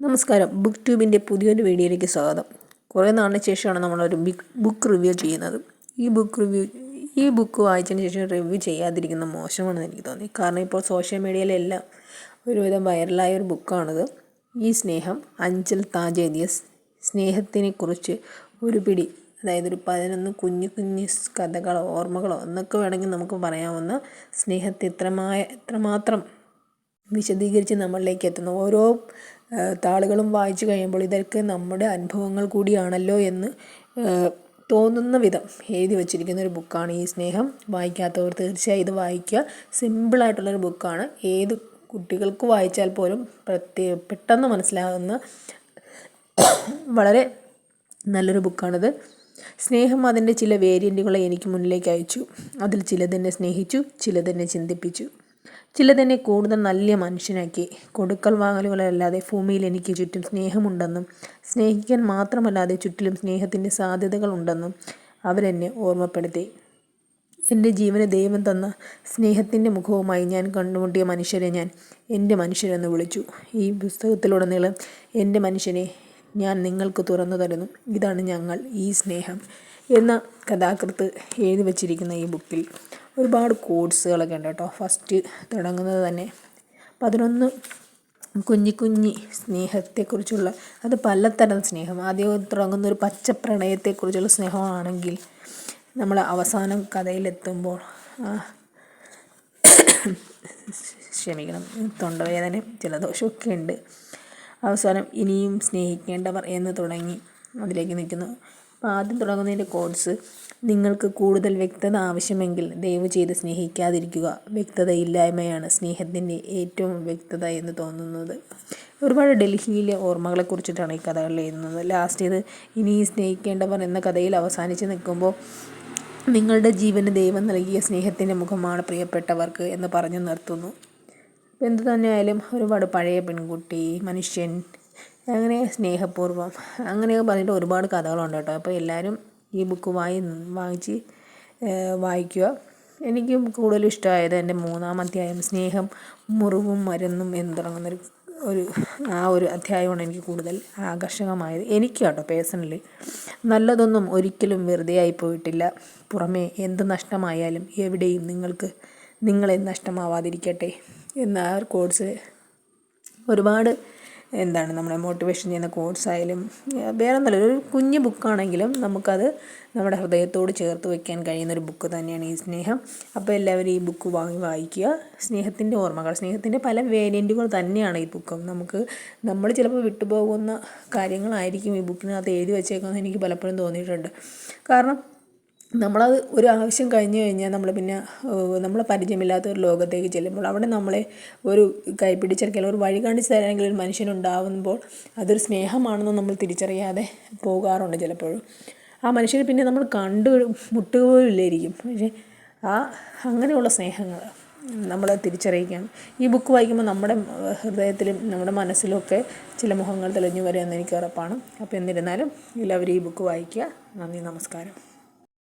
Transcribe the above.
നമസ്കാരം. ബുക്ക് ട്യൂബിന്റെ പുതിയൊരു വീഡിയോയിലേക്ക് സ്വാഗതം. കുറേ നാളിന് ശേഷമാണ് നമ്മളൊരു ബിഗ് ബുക്ക് റിവ്യൂ ചെയ്യുന്നത്. ഈ ബുക്ക് റിവ്യൂ ഈ ബുക്ക് വായിച്ചതിന് ശേഷം റിവ്യൂ ചെയ്യാതിരിക്കുന്ന മോശമാണെന്ന് എനിക്ക് തോന്നി. കാരണം ഇപ്പോൾ സോഷ്യൽ മീഡിയയിലെല്ലാം ഒരുവിധം വൈറലായ ഒരു ബുക്കാണിത്. ഈ സ്നേഹം അഞ്ചൽ താജ് എഴുതിയ സ്നേഹത്തിനെക്കുറിച്ച് ഒരു പിടി അതായത് ഒരു പതിനൊന്ന് കുഞ്ഞു കുഞ്ഞു കഥകളോ ഓർമ്മകളോ എന്നൊക്കെ വേണമെങ്കിൽ നമുക്ക് പറയാവുന്ന സ്നേഹത്തെ എത്രമായ എത്രമാത്രം വിശദീകരിച്ച് നമ്മളിലേക്ക് എത്തുന്ന. ഓരോ താളുകളും വായിച്ചു കഴിയുമ്പോൾ ഇതൊക്കെ നമ്മുടെ അനുഭവങ്ങൾ കൂടിയാണല്ലോ എന്ന് തോന്നുന്ന വിധം എഴുതി വച്ചിരിക്കുന്ന ഒരു ബുക്കാണ് ഈ സ്നേഹം. വായിക്കാത്തവർ തീർച്ചയായും ഇത് വായിക്കുക. സിമ്പിളായിട്ടുള്ളൊരു ബുക്കാണ്. ഏത് കുട്ടികൾക്ക് വായിച്ചാൽ പോലും പ്രത്യേക പെട്ടെന്ന് മനസ്സിലാകുന്ന വളരെ നല്ലൊരു ബുക്കാണിത്. സ്നേഹം അതിന്റെ ചില വേരിയന്റുകളെ എനിക്ക് മുന്നിലേക്ക് അയച്ചു. അതിൽ ചിലതെന്നെ സ്നേഹിച്ചു ചിലതെന്നെ ചിന്തിപ്പിച്ചു. ചിലതെന്നെ കൂടുതൽ നല്ല മനുഷ്യനാക്കി. കൊടുക്കൽ വാങ്ങലുകളല്ലാതെ ഭൂമിയിൽ എനിക്ക് ചുറ്റും സ്നേഹമുണ്ടെന്നും സ്നേഹിക്കാൻ മാത്രമല്ലാതെ ചുറ്റിലും സ്നേഹത്തിന്റെ സാധ്യതകളുണ്ടെന്നും അവരെന്നെ ഓർമ്മപ്പെടുത്തി. എന്റെ ജീവന് ദൈവം തന്ന സ്നേഹത്തിന്റെ മുഖവുമായി ഞാൻ കണ്ടുമുട്ടിയ മനുഷ്യരെ ഞാൻ എന്റെ മനുഷ്യരെന്ന് വിളിച്ചു. ഈ പുസ്തകത്തിലുടനീളം എന്റെ മനുഷ്യനെ ഞാൻ നിങ്ങൾക്ക് തുറന്നു തരുന്നു. ഇതാണ് ഞങ്ങൾ ഈ സ്നേഹം എന്ന കഥാകൃത്ത് എഴുതി വച്ചിരിക്കുന്ന ഈ ബുക്കിൽ. ഒരുപാട് കോഴ്സുകളൊക്കെ ഉണ്ട് കേട്ടോ. ഫസ്റ്റ് തുടങ്ങുന്നത് തന്നെ പതിനൊന്ന് കുഞ്ഞി കുഞ്ഞി സ്നേഹത്തെക്കുറിച്ചുള്ള അത് പലതരം സ്നേഹം. ആദ്യം തുടങ്ങുന്ന ഒരു പച്ച പ്രണയത്തെക്കുറിച്ചുള്ള സ്നേഹമാണെങ്കിൽ നമ്മൾ അവസാനം കഥയിലെത്തുമ്പോൾ ക്ഷമിക്കണം തൊണ്ടവേദന ജലദോഷമൊക്കെ ഉണ്ട്. അവസാനം ഇനിയും സ്നേഹിക്കേണ്ടവർ എന്ന് തുടങ്ങി അതിലേക്ക് നിൽക്കുന്നു. അപ്പോൾ ആദ്യം തുടങ്ങുന്നതിന്റെ കോഡ്സ്. നിങ്ങൾക്ക് കൂടുതൽ വ്യക്തത ആവശ്യമെങ്കിൽ ദയവ് ചെയ്ത് സ്നേഹിക്കാതിരിക്കുക. വ്യക്തതയില്ലായ്മയാണ് സ്നേഹത്തിന്റെ ഏറ്റവും വ്യക്തത എന്ന് തോന്നുന്നത്. ഒരുപാട് ഡൽഹിയിലെ ഓർമ്മകളെക്കുറിച്ചിട്ടാണ് ഈ കഥകൾ എഴുതുന്നത്. ലാസ്റ്റ് ഇത് ഇനി സ്നേഹിക്കേണ്ടവർ എന്ന കഥയിൽ അവസാനിച്ച് നിൽക്കുമ്പോൾ നിങ്ങളുടെ ജീവന് ദൈവം നൽകിയ സ്നേഹത്തിന്റെ മുഖമാണ് പ്രിയപ്പെട്ടവർക്ക് എന്ന് പറഞ്ഞു നിർത്തുന്നു. എന്തു തന്നെയായാലും ഒരുപാട് പഴയ പെൺകുട്ടി മനുഷ്യൻ അങ്ങനെ സ്നേഹപൂർവം അങ്ങനെയൊക്കെ പറഞ്ഞിട്ട് ഒരുപാട് കഥകളുണ്ട് കേട്ടോ. അപ്പോൾ എല്ലാവരും ഈ ബുക്ക് വായി വാങ്ങിച്ച് വായിക്കുക. എനിക്ക് കൂടുതൽ ഇഷ്ടമായത് എന്റെ മൂന്നാം അധ്യായം സ്നേഹം മുറിവും മരുന്നും എന്ന് തുടങ്ങുന്നൊരു ഒരു ആ ഒരു അധ്യായമാണ് എനിക്ക് കൂടുതൽ ആകർഷകമായത്. എനിക്ക് കേട്ടോ പേഴ്സണലി നല്ലതൊന്നും ഒരിക്കലും വെറുതെ ആയി പോയിട്ടില്ല. പുറമേ എന്ത് നഷ്ടമായാലും എവിടെയും നിങ്ങൾക്ക് നിങ്ങളെ നഷ്ടമാവാതിരിക്കട്ടെ. എന്ന ആ കോഴ്സ് ഒരുപാട് എന്താണ് നമ്മളെ മോട്ടിവേഷൻ ചെയ്യുന്ന കോഴ്സ് ആയാലും വേറെ നല്ല ഒരു കുഞ്ഞു ബുക്കാണെങ്കിലും നമുക്കത് നമ്മുടെ ഹൃദയത്തോട് ചേർത്ത് വയ്ക്കാൻ കഴിയുന്ന ഒരു ബുക്ക് തന്നെയാണ് ഈ സ്നേഹം. അപ്പോൾ എല്ലാവരും ഈ ബുക്ക് വാങ്ങി വായിക്കുക. സ്നേഹത്തിന്റെ ഓർമ്മകൾ സ്നേഹത്തിന്റെ പല വേരിയന്റുകൾ തന്നെയാണ് ഈ ബുക്കും നമുക്ക് നമ്മൾ ചിലപ്പോൾ വിട്ടുപോകുന്ന കാര്യങ്ങളായിരിക്കും ഈ ബുക്കിനകത്ത് എഴുതി വെച്ചേക്കുമെന്ന് എനിക്ക് പലപ്പോഴും തോന്നിയിട്ടുണ്ട്. കാരണം നമ്മളത് ഒരു ആവശ്യം കഴിഞ്ഞ് കഴിഞ്ഞാൽ നമ്മൾ പിന്നെ നമ്മൾ പരിചയമില്ലാത്ത ഒരു ലോകത്തേക്ക് ചെല്ലുമ്പോൾ അവിടെ നമ്മളെ ഒരു കൈ പിടിച്ചെടുക്കൽ ഒരു വഴി കാണിച്ച് തരാനെങ്കിൽ ഒരു മനുഷ്യനുണ്ടാവുമ്പോൾ അതൊരു സ്നേഹമാണെന്ന് നമ്മൾ തിരിച്ചറിയാതെ പോകാറുണ്ട് ചിലപ്പോഴും. ആ മനുഷ്യനെ പിന്നെ നമ്മൾ കണ്ടു മുട്ടുകയില്ലായിരിക്കും പക്ഷേ ആ അങ്ങനെയുള്ള സ്നേഹങ്ങൾ നമ്മൾ തിരിച്ചറിയിക്കുകയാണ് ഈ ബുക്ക് വായിക്കുമ്പോൾ നമ്മുടെ ഹൃദയത്തിലും നമ്മുടെ മനസ്സിലുമൊക്കെ ചില മുഖങ്ങൾ തെളിഞ്ഞു വരുമെന്ന് എനിക്ക് ഉറപ്പാണ്. അപ്പോൾ എന്നിരുന്നാലും എല്ലാവരും ഈ ബുക്ക് വായിക്കുക. നന്ദി നമസ്കാരം.